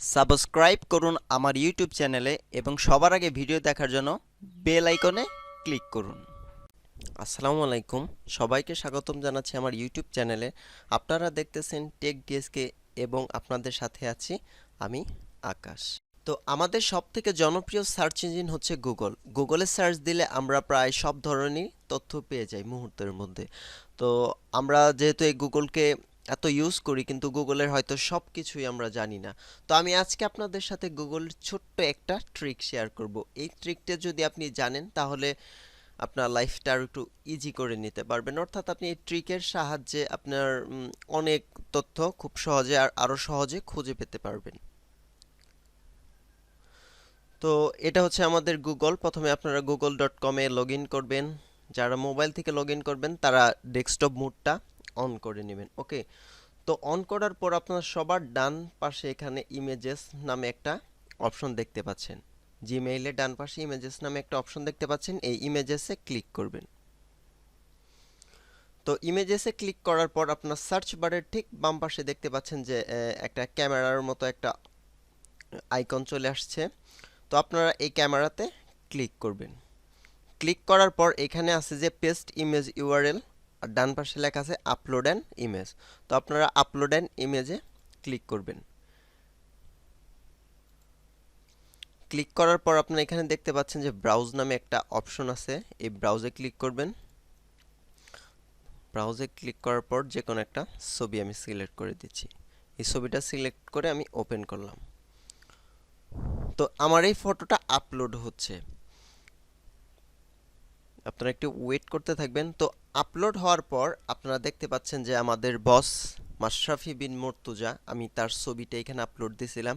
Subscribe করুন আমার YouTube চ্যানেলে এবং সবার আগে ভিডিও দেখার জন্য বেল আইকনে ক্লিক করুন। আসসালামু আলাইকুম। সবাইকে স্বাগতম জানাচ্ছি আমার ইউটিউব চ্যানেলে। আপনারা দেখতেছেন টেক ডিএসকে এবং আপনাদের সাথে আছি আমি আকাশ। তো আমাদের সব থেকে জনপ্রিয় সার্চ ইঞ্জিন হচ্ছে গুগল গুগলে সার্চ দিলে আমরা প্রায় সব ধরনের তথ্য পেয়ে যাই মুহূর্তের মধ্যে। তো আমরা যেহেতু এই গুগলকে এত ইউজ করি কিন্তু গুগলের হয়তো সব কিছুই আমরা জানি না। তো আমি আজকে আপনাদের সাথে গুগল ছোট্ট একটা ট্রিক শেয়ার করব। এই ট্রিকটা যদি আপনি জানেন, তাহলে আপনার লাইফটা আরও একটু ইজি করে নিতে পারবেন। অর্থাৎ আপনি এই ট্রিকের সাহায্যে আপনার অনেক তথ্য খুব সহজে আর আরও সহজে খুঁজে পেতে পারবেন। তো এটা হচ্ছে আমাদের গুগল। প্রথমে আপনারা গুগল ডট কমে লগ করবেন। যারা মোবাইল থেকে লগ করবেন, তারা ডেস্কটপ মোডটা অন করে নেবেন ওকে তো অন করার পর আপনার সবার ডান পাশে এখানে ইমেজেস নামে একটা অপশন দেখতে পাচ্ছেন। জিমেইলে ডান পাশে ইমেজেস নামে একটা অপশন দেখতে পাচ্ছেন, এই ইমেজেসে ক্লিক করবেন। তো ইমেজেসে ক্লিক করার পর আপনার সার্চ বারের ঠিক বাম পাশে দেখতে পাচ্ছেন যে একটা ক্যামেরার মতো একটা আইকন চলে আসছে। তো আপনারা এই ক্যামেরাতে ক্লিক করবেন। ক্লিক করার পর এখানে আছে যে পেস্ট ইমেজ ইউআরএল আর ডান পাশে লেখা আছে আপলোড অ্যান ইমেজ তো আপনারা আপলোড অ্যান ইমেজে ক্লিক করবেন। ক্লিক করার পর আপনারা এখানে দেখতে পাচ্ছেন যে ব্রাউজ নামে একটা অপশন আছে। এই ব্রাউজে ক্লিক করবেন। ব্রাউজে ক্লিক করার পর যে কোনো একটা ছবি আমি সিলেক্ট করে দিচ্ছি। এই ছবিটা সিলেক্ট করে আমি ওপেন করলাম। তো আমার এই ফটোটা আপলোড হচ্ছে। আপনারা একটু ওয়েট করতে থাকবেন। তো আপলোড হওয়ার পর আপনারা দেখতে পাচ্ছেন যে আমাদের বস মাশরাফি বিন মুর্তুজা, আমি তার ছবিটা এখানে আপলোড দিয়েছিলাম।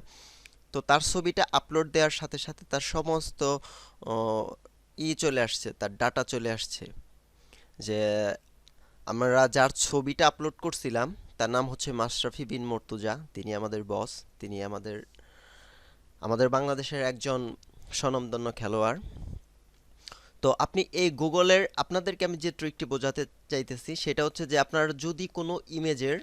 তো তার ছবিটা আপলোড দেওয়ার সাথে সাথে তার সমস্ত ই চলে আসছে, তার ডাটা চলে আসছে। যে আমরা যার ছবিটা আপলোড করছিলাম, তার নাম হচ্ছে মাশরাফি বিন মুর্তুজা, তিনি আমাদের বস তিনি আমাদের আমাদের বাংলাদেশের একজন স্বনামধন্য খেলোয়াড়। তো আপনি এই গুগলের আপনাদেরকে আমি যে ট্রিকটি বোঝাতে চাইতেছি, সেটা হচ্ছে যে আপনারা যদি কোনো ইমেজের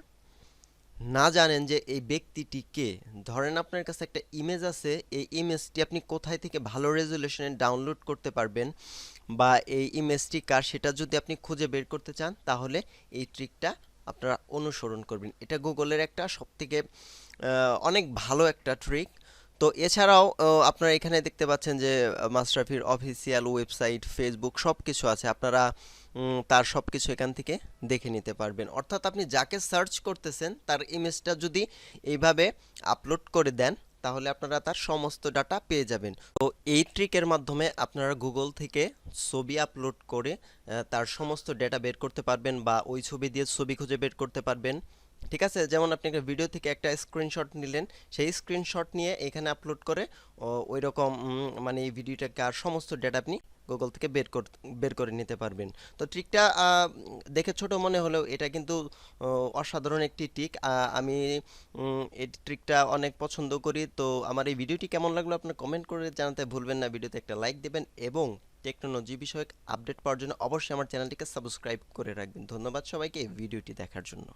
না জানেন যে এই ব্যক্তিটি কে, ধরেন আপনার কাছে একটা ইমেজ আছে, এই ইমেজটি আপনি কোথায় থেকে ভালো রেজলিউশনে ডাউনলোড করতে পারবেন বা এই ইমেজটি কার, সেটা যদি আপনি খুঁজে বের করতে চান, তাহলে এই ট্রিকটা আপনারা অনুসরণ করবেন। এটা গুগলের একটা সবথেকে অনেক ভালো একটা ট্রিক তো এছাড়াও আপনারা এখানে দেখতে পাচ্ছেন যে মাস্টারফির অফিসিয়াল ওয়েবসাইট, ফেসবুক সব কিছু আছে। আপনারা তার সব কিছু এখান থেকে দেখে নিতে পারবেন। অর্থাৎ আপনি যাকে সার্চ করতেছেন, তার ইমেজটা যদি এইভাবে আপলোড করে দেন, তাহলে আপনারা তার সমস্ত ডাটা পেয়ে যাবেন। তো এই ট্রিকের মাধ্যমে আপনারা গুগল থেকে ছবি আপলোড করে তার সমস্ত ডেটা বের করতে পারবেন বা ওই ছবি দিয়ে ছবি খুঁজে বের করতে পারবেন। ঠিক আছে? যেমন আপনি একটা ভিডিও থেকে একটা স্ক্রিনশট নিলেন, সেই স্ক্রিনশট নিয়ে এখানে আপলোড করে ওই রকম মানে এই ভিডিওটাকে আর সমস্ত ডেটা আপনি গুগল থেকে বের কর, বের করে নিতে পারবেন। তো ট্রিকটা দেখে ছোট মনে হলেও এটা কিন্তু অসাধারণ একটি ট্রিক আমি এই ট্রিকটা অনেক পছন্দ করি। তো আমার এই ভিডিওটি কেমন লাগল আপনার কমেন্ট করে জানাতে ভুলবেন না। ভিডিওতে একটা লাইক দেবেন এবং টেকনোলজি বিষয়ক আপডেট পাওয়ার জন্য অবশ্যই আমার চ্যানেলটিকে সাবস্ক্রাইব করে রাখবেন। ধন্যবাদ সবাইকে এই ভিডিওটি দেখার জন্য।